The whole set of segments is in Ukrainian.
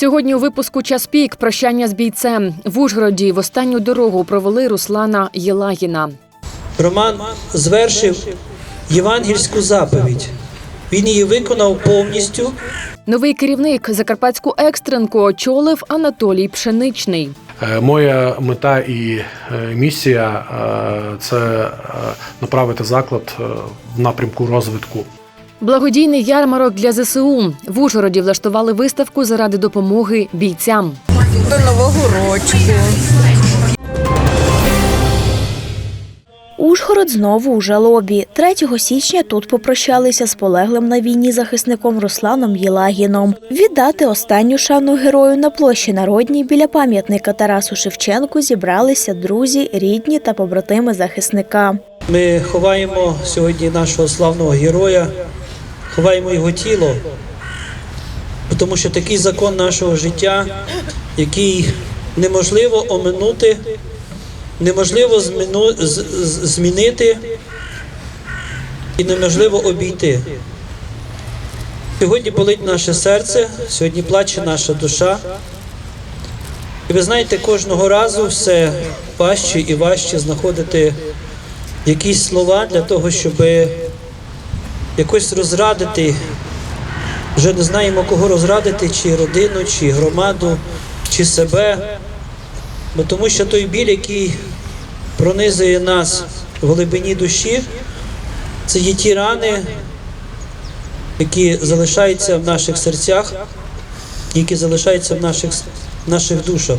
Сьогодні у випуску час пік прощання з бійцем в Ужгороді в останню дорогу провели Руслана Єлагіна. Роман звершив євангельську заповідь. Він її виконав повністю. Новий керівник Закарпатську екстренку очолив Анатолій Пшеничний. Е, Моя мета і е, місія е, це направити заклад в напрямку розвитку. Благодійний ярмарок для ЗСУ в Ужгороді влаштували виставку заради допомоги бійцям. до нового рочку. Ужгород знову у жалобі. 3 січня тут попрощалися з полеглим на війні захисником Русланом Єлагіном. Віддати останню шану герою на площі Народній біля пам'ятника Тарасу Шевченку зібралися друзі, рідні та побратими захисника. Ми ховаємо сьогодні нашого славного героя, ховаємо його тіло, тому що такий закон нашого життя, який неможливо оминути, неможливо зміну, з- з- змінити і неможливо обійти. Сьогодні болить наше серце, сьогодні плаче наша душа. І ви знаєте, кожного разу все важче і важче знаходити якісь слова для того, щоб якось розрадити. Вже не знаємо, кого розрадити, чи родину, чи громаду, чи себе. Бо тому що той біль, який пронизує нас в глибині душі, це є ті рани, які залишаються в наших серцях, які залишаються в наших, наших душах.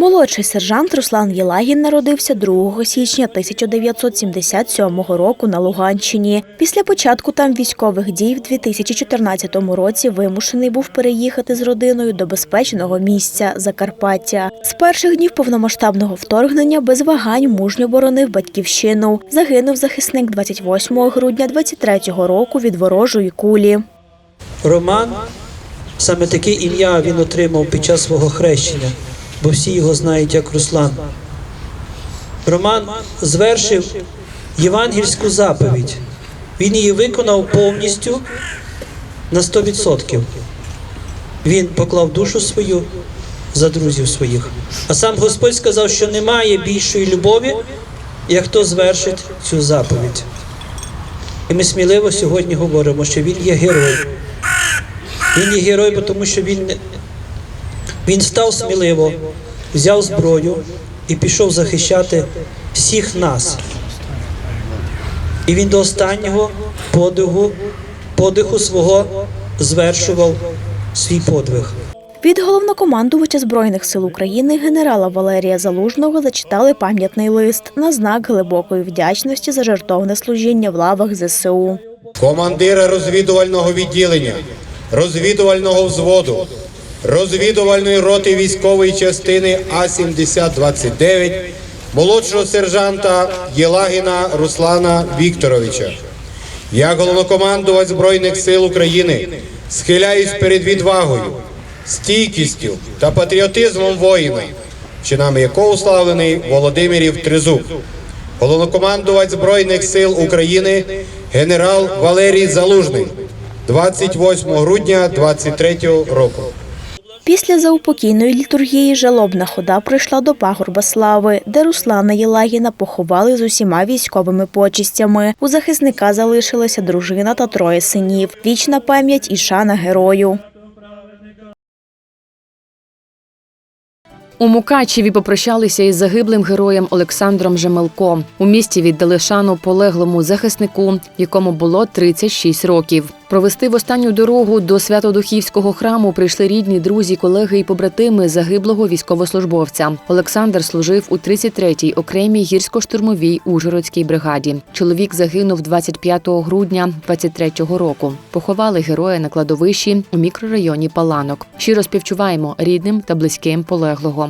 Молодший сержант Руслан Єлагін народився 2 січня 1977 року на Луганщині. Після початку там військових дій в 2014 році вимушений був переїхати з родиною до безпечного місця Закарпаття. З перших днів повномасштабного вторгнення без вагань мужньо боронив батьківщину. Загинув захисник 28 грудня 23 року від ворожої кулі. Роман, саме таке ім'я він отримав під час свого хрещення, бо всі його знають як Руслан. Роман звершив євангельську заповідь. Він її виконав повністю на 100%. Він поклав душу свою за друзів своїх. А сам Господь сказав, що немає більшої любові, як хто звершить цю заповідь. І ми сміливо сьогодні говоримо, що він є герой. Він є герой, тому що він, він став сміливо, взяв зброю і пішов захищати всіх нас. І він до останнього подиху, подиху свого звершував свій подвиг. Від головнокомандувача збройних сил України генерала Валерія Залужного зачитали пам'ятний лист на знак глибокої вдячності за жертовне служіння в лавах ЗСУ. командира розвідувального відділення, розвідувального взводу, розвідувальної роти військової частини А-7029, молодшого сержанта Єлагіна Руслана Вікторовича. Я головнокомандувач Збройних сил України схиляюсь перед відвагою, стійкістю та патріотизмом воїна, чинами якого уславлений Володимирів Тризуб головнокомандувач Збройних сил України генерал Валерій Залужний 28 грудня 23 року. Після заупокійної літургії жалобна хода прийшла до пагорба слави, де Руслана Єлагіна поховали з усіма військовими почистями. У захисника залишилася дружина та троє синів. Вічна пам'ять і шана герою. У Мукачеві попрощалися із загиблим героєм Олександром Жемелко. У місті віддали шану полеглому захиснику, якому було 36 років. Провести в останню дорогу до Святодухівського храму прийшли рідні, друзі, колеги і побратими загиблого військовослужбовця. Олександр служив у 33-й окремій гірсько-штурмовій Ужгородській бригаді. Чоловік загинув 25 грудня 23-го року. Поховали героя на кладовищі у мікрорайоні Паланок. Щиро співчуваємо рідним та близьким полеглого.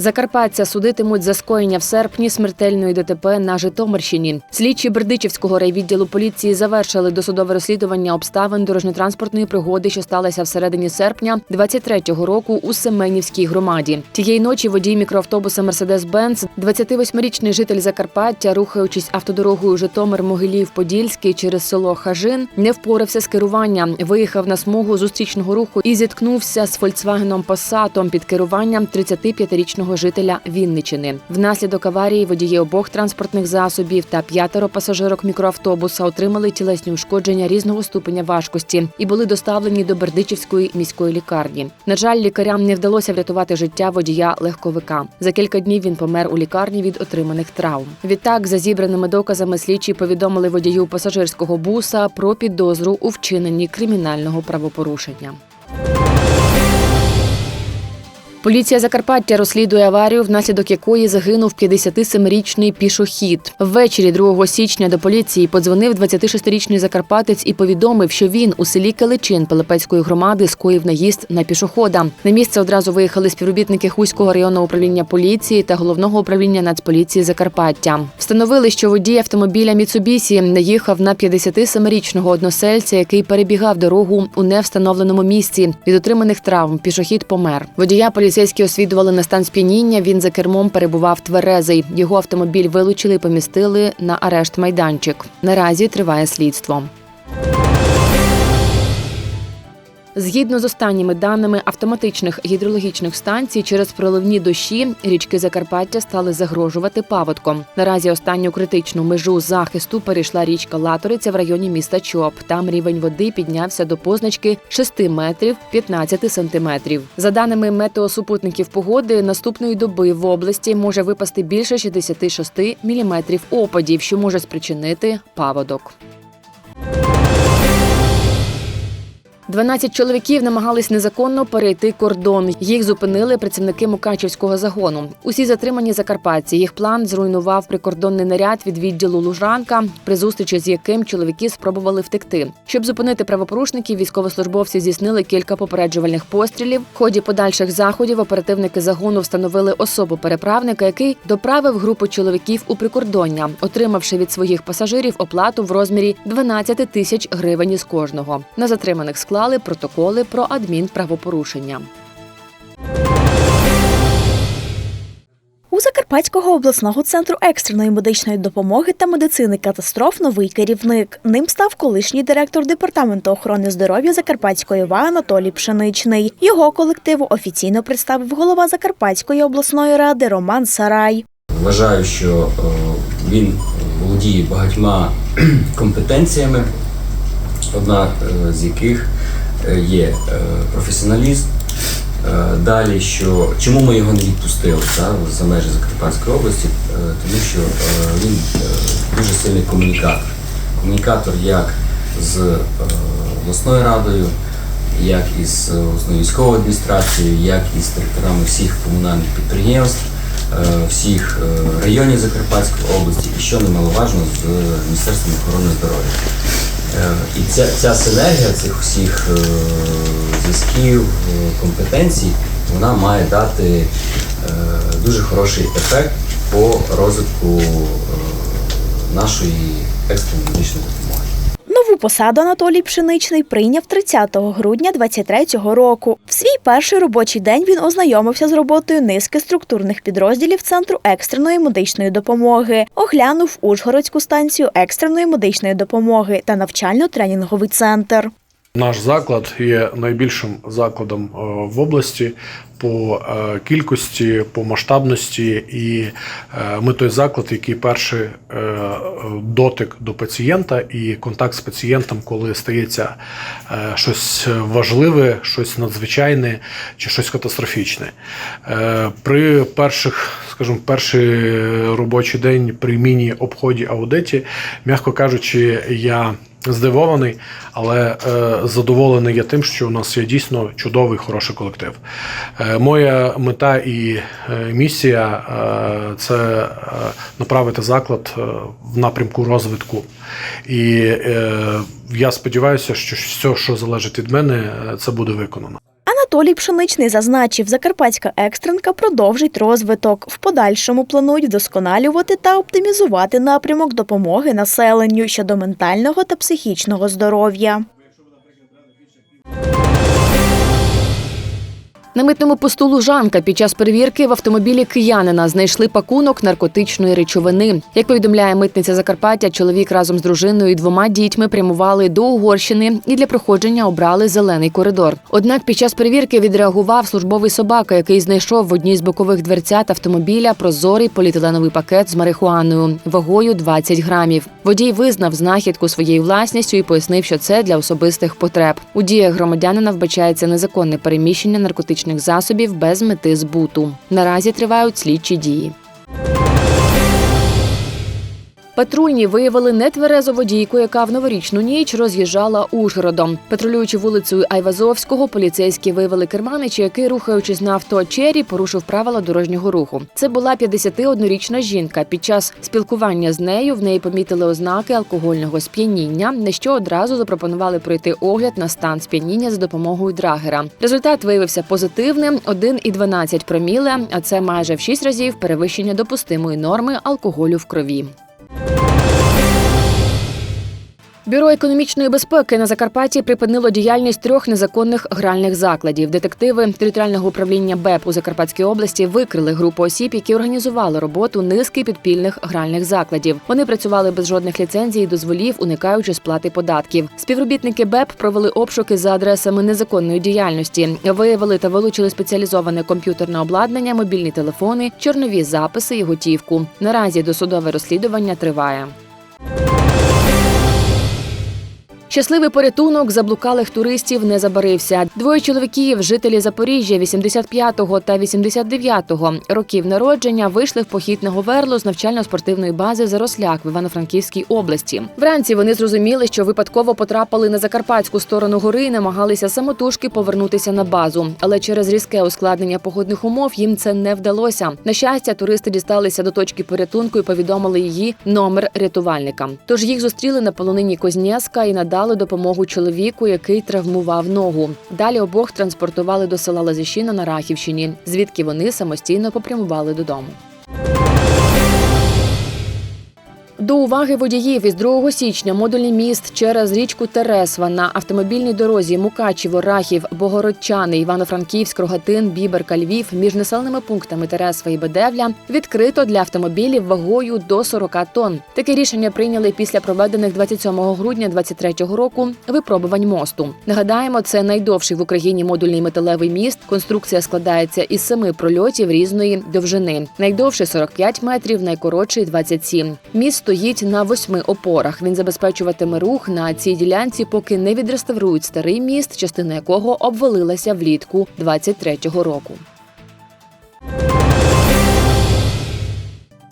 Закарпаття судитимуть за скоєння в серпні смертельної ДТП на Житомирщині. Слідчі Бердичівського райвідділу поліції завершили досудове розслідування обставин дорожньо-транспортної пригоди, що сталася всередині серпня 23-го року у Семенівській громаді. Тієї ночі водій мікроавтобуса Мерседес-Бенц, 28-річний житель Закарпаття, рухаючись автодорогою Житомир-Могилів-Подільський через село Хажин, не впорався з керуванням, виїхав на смугу зустрічного руху і зіткнувся з Фольксвагеном Пасатом під керуванням 35-річного жителя Вінничини. Внаслідок аварії водії обох транспортних засобів та п'ятеро пасажирок мікроавтобуса отримали тілесні ушкодження різного ступеня важкості і були доставлені до Бердичівської міської лікарні. На жаль, лікарям не вдалося врятувати життя водія легковика. За кілька днів він помер у лікарні від отриманих травм. Відтак, за зібраними доказами, слідчі повідомили водію пасажирського буса про підозру у вчиненні кримінального правопорушення. Поліція Закарпаття розслідує аварію, внаслідок якої загинув 57-річний пішохід. Ввечері 2 січня до поліції подзвонив 26-річний закарпатець і повідомив, що він у селі Каличин Пилипецької громади скоїв наїзд на пішохода. На місце одразу виїхали співробітники Хуського районного управління поліції та головного управління Нацполіції Закарпаття. Встановили, що водій автомобіля Міцубісі наїхав на 57-річного односельця, який перебігав дорогу у невстановленому місці. Від отриманих травм пішохід помер. Водія поліцейські освідували на стан сп'яніння. Він за кермом перебував тверезий. Його автомобіль вилучили і помістили на арешт майданчик. Наразі триває слідство. Згідно з останніми даними автоматичних гідрологічних станцій, через проливні дощі річки Закарпаття стали загрожувати паводком. Наразі останню критичну межу захисту перейшла річка Латориця в районі міста Чоп. Там рівень води піднявся до позначки 6 метрів 15 сантиметрів. За даними метеосупутників погоди, наступної доби в області може випасти більше 66 міліметрів опадів, що може спричинити паводок. 12 чоловіків намагались незаконно перейти кордон. Їх зупинили працівники Мукачівського загону. Усі затримані закарпатці. Їх план зруйнував прикордонний наряд від відділу Лужанка, при зустрічі з яким чоловіки спробували втекти. Щоб зупинити правопорушників, військовослужбовці здійснили кілька попереджувальних пострілів. В ході подальших заходів оперативники загону встановили особу переправника, який доправив групу чоловіків у прикордоння, отримавши від своїх пасажирів оплату в розмірі 12 тисяч гривень із кожного. На затриманих склали протоколи про адмінправопорушення. У Закарпатського обласного центру екстреної медичної допомоги та медицини катастроф новий керівник. Ним став колишній директор департаменту охорони здоров'я Закарпатської ОВА Анатолій Пшеничний. Його колективу офіційно представив голова Закарпатської обласної ради Роман Сарай. Вважаю, що е, він володіє багатьма компетенціями, одна е, з яких є е, професіоналізм. Е, Далі, що чому ми його не відпустили та, за межі Закарпатської області, Е, тому що е, він е, дуже сильний комунікатор. Комунікатор як з е, обласною радою, як із обласною військовою адміністрацією, як і з директорами всіх комунальних підприємств, е, всіх е, районів Закарпатської області, і що немаловажно з Міністерством охорони здоров'я. Е, І ця, ця синергія цих всіх е, зв'язків, е, компетенцій, вона має дати дуже хороший ефект по розвитку нашої екстреної медичної Посаду Анатолій Пшеничний прийняв 30 грудня 2023 року. В свій перший робочий день він ознайомився з роботою низки структурних підрозділів Центру екстреної медичної допомоги, оглянув Ужгородську станцію екстреної медичної допомоги та навчально-тренінговий центр. Наш заклад є найбільшим закладом е, в області по е, кількості, по масштабності, і е, ми той заклад, який перший е, дотик до пацієнта і контакт з пацієнтом, коли стається щось важливе, щось надзвичайне чи щось катастрофічне. При перших, скажімо, перший робочий день при міні-обході аудиті, м'яко кажучи, я здивований, але е, задоволений я тим, що у нас є дійсно чудовий хороший колектив. Е, моя мета і е, місія е, це е, направити заклад е, в напрямку розвитку. І е, я сподіваюся, що все, що залежить від мене, е, це буде виконано. Анатолій Пшеничний зазначив, закарпатська екстренка продовжить розвиток. В подальшому планують вдосконалювати та оптимізувати напрямок допомоги населенню щодо ментального та психічного здоров'я. На митному посту Лужанка під час перевірки в автомобілі киянина знайшли пакунок наркотичної речовини. Як повідомляє митниця Закарпаття, чоловік разом з дружиною і двома дітьми прямували до Угорщини і для проходження обрали зелений коридор. Однак під час перевірки відреагував службовий собака, який знайшов в одній з бокових дверцят автомобіля прозорий поліетиленовий пакет з марихуаною вагою 20 грамів. Водій визнав знахідку своєю власністю і пояснив, що це для особистих потреб. У діях громадянина вбачається незаконне переміщення наркотичних засобів без мети збуту. Наразі тривають слідчі дії. Патрульні виявили нетверезу водійку, яка в новорічну ніч роз'їжджала Ужгородом. Патрулюючи вулицею Айвазовського, поліцейські виявили керманича, який, рухаючись на авто Чері, порушив правила дорожнього руху. Це була 51-річна жінка. Під час спілкування з нею в неї помітили ознаки алкогольного сп'яніння, на що одразу запропонували пройти огляд на стан сп'яніння за допомогою драгера. Результат виявився позитивним 1,12 проміле, а це майже в 6 разів перевищення допустимої норми алкоголю в крові. Бюро економічної безпеки на Закарпатті припинило діяльність трьох незаконних гральних закладів. Детективи територіального управління БЕП у Закарпатській області викрили групу осіб, які організували роботу низки підпільних гральних закладів. Вони працювали без жодних ліцензій і дозволів, уникаючи сплати податків. Співробітники БЕП провели обшуки за адресами незаконної діяльності, виявили та вилучили спеціалізоване комп'ютерне обладнання, мобільні телефони, чорнові записи і готівку. Наразі досудове розслідування триває. Щасливий порятунок заблукалих туристів не забарився. Двоє чоловіків, жителі Запоріжжя 85-го та 89-го років народження, вийшли в похід на Говерло з навчально-спортивної бази Заросляк в Івано-Франківській області. Вранці вони зрозуміли, що випадково потрапили на закарпатську сторону гори і намагалися самотужки повернутися на базу. Але через різке ускладнення погодних умов їм це не вдалося. На щастя, туристи дісталися до точки порятунку і повідомили її номер рятувальника. Тож їх зустріли на полонині Кознєска і надали допомогу чоловіку, який травмував ногу. Далі обох транспортували до села Лазищина на Рахівщині, звідки вони самостійно попрямували додому. До уваги водіїв із 2 січня модульний міст через річку Тересва на автомобільній дорозі Мукачево, Рахів, Богородчани, Івано-Франківськ, Рогатин, Біберка, Львів між населеними пунктами Тересва і Бедевля відкрито для автомобілів вагою до 40 тонн. Таке рішення прийняли після проведених 27 грудня 2023 року випробувань мосту. Нагадаємо, це найдовший в Україні модульний металевий міст. Конструкція складається із семи прольотів різної довжини. Найдовший 45 метрів, найкоротший 27. Міст стоїть на восьми опорах. Він забезпечуватиме рух на цій ділянці, поки не відреставрують старий міст, частина якого обвалилася влітку 23-го року.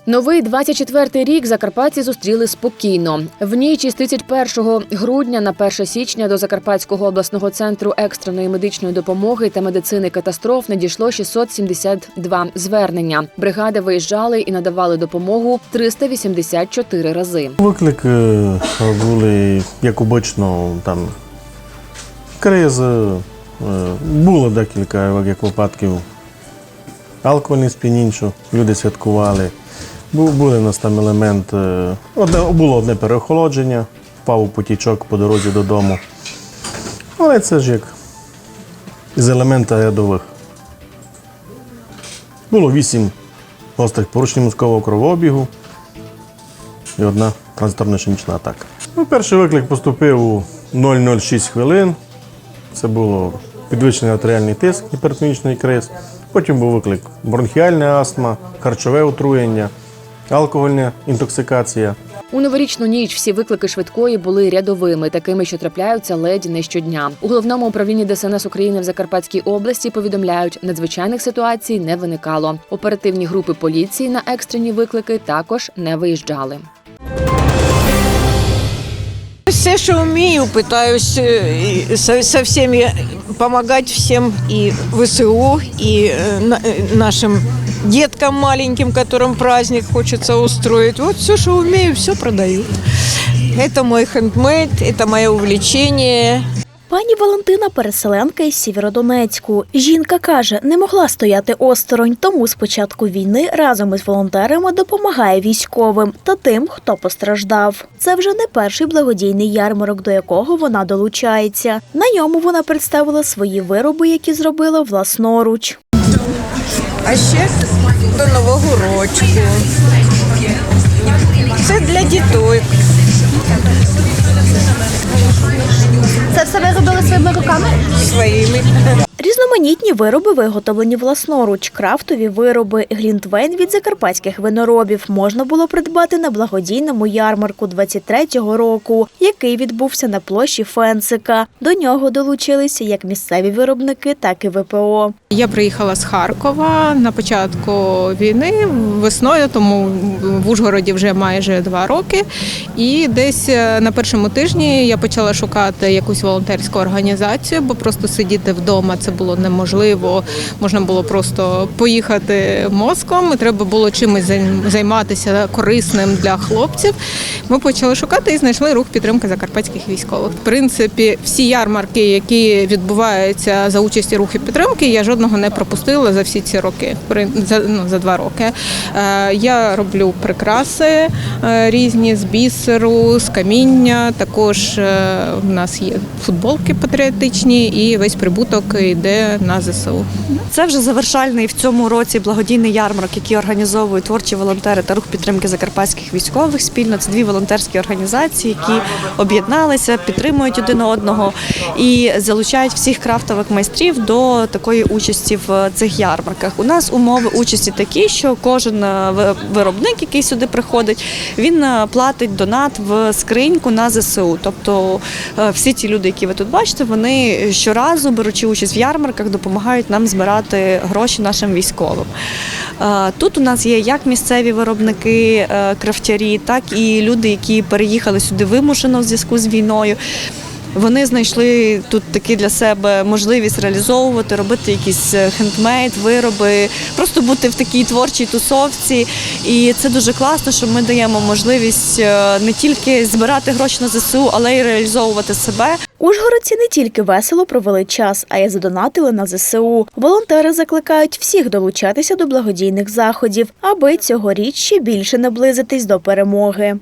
Новий 24-й рік закарпатці зустріли спокійно. В ніч із 31 грудня на 1 січня до Закарпатського обласного центру екстреної медичної допомоги та медицини катастроф надійшло 672 звернення. Бригади виїжджали і надавали допомогу 384 рази. Виклики були, як обично, там кризи, е, було декілька як випадків алкогольних сп'янінь, люди святкували. Бу- Були у нас там елемент, е, одне, було одне переохолодження, впав у потічок по дорозі додому. Але це ж як з елемента рядових. Було вісім гострих порушень мозкового кровообігу і одна транзиторно-ішемічна атака. Ну, перший виклик поступив у 0,06 хвилин. Це було підвищений артеріальний тиск, гіпертонічний криз. Потім був виклик бронхіальна астма, харчове отруєння, алкогольна інтоксикація. У новорічну ніч всі виклики швидкої були рядовими, такими, що трапляються ледь не щодня. У головному управлінні ДСНС України в Закарпатській області повідомляють, надзвичайних ситуацій не виникало. Оперативні групи поліції на екстрені виклики також не виїжджали Все, що вмію, пытаюсь э, и со, со всеми помогать всем и ВСУ, и э, на- э, нашим деткам маленьким, которым праздник хочется устроить. Вот все, что умею, все продаю. Это мой хендмейд, это мое увлечение. Пані Валентина переселенка із Сєвєродонецьку. Жінка каже, не могла стояти осторонь, тому з початку війни разом із волонтерами допомагає військовим та тим, хто постраждав. Це вже не перший благодійний ярмарок, до якого вона долучається. На ньому вона представила свої вироби, які зробила власноруч. А ще до нового рочку. Це для діток. Це все ви робили своїми руками? Своїми. Різноманітні вироби виготовлені власноруч, крафтові вироби, глінтвейн від закарпатських виноробів можна було придбати на благодійному ярмарку 23-го року, який відбувся на площі Фенсика. До нього долучилися як місцеві виробники, так і ВПО. Я приїхала з Харкова на початку війни весною, тому в Ужгороді вже майже два роки. І десь е, на першому тижні я почала шукати якусь волонтерську організацію, бо просто сидіти вдома це було неможливо. Можна було просто поїхати мозком, і треба було чимось займатися корисним для хлопців. Ми почали шукати і знайшли рух підтримки закарпатських військових. В принципі, всі ярмарки, які відбуваються за участі руху підтримки, я жодного не пропустила за всі ці роки. За, ну, за два роки. Е, я роблю прикраси е, різні з бісеру, з каміння. Також е, в нас є футболки патріотичні, і весь прибуток йде на ЗСУ. Це вже завершальний в цьому році благодійний ярмарок, який організовують творчі волонтери та рух підтримки закарпатських військових спільно. Це дві волонтерські організації, які об'єдналися, підтримують один одного і залучають всіх крафтових майстрів до такої участі в цих ярмарках. У нас умови участі такі, що кожен е, виробник, який сюди приходить, він е, платить донат в скриньку на ЗСУ. Тобто е, всі ті люди, які ви тут бачите, вони щоразу, беручи участь в ярмарках, допомагають нам збирати гроші нашим військовим. Е, Тут у нас є як місцеві виробники, е, крафтярі, так і люди, які переїхали сюди вимушено в зв'язку з війною. Вони знайшли тут таки для себе можливість реалізовувати, робити якісь е, хендмейд, вироби, просто бути в такій творчій тусовці. І це дуже класно, що ми даємо можливість е, не тільки збирати гроші на ЗСУ, але й реалізовувати себе. Ужгородці не тільки весело провели час, а й задонатили на ЗСУ. Волонтери закликають всіх долучатися до благодійних заходів, аби цьогоріч ще більше наблизитись до перемоги.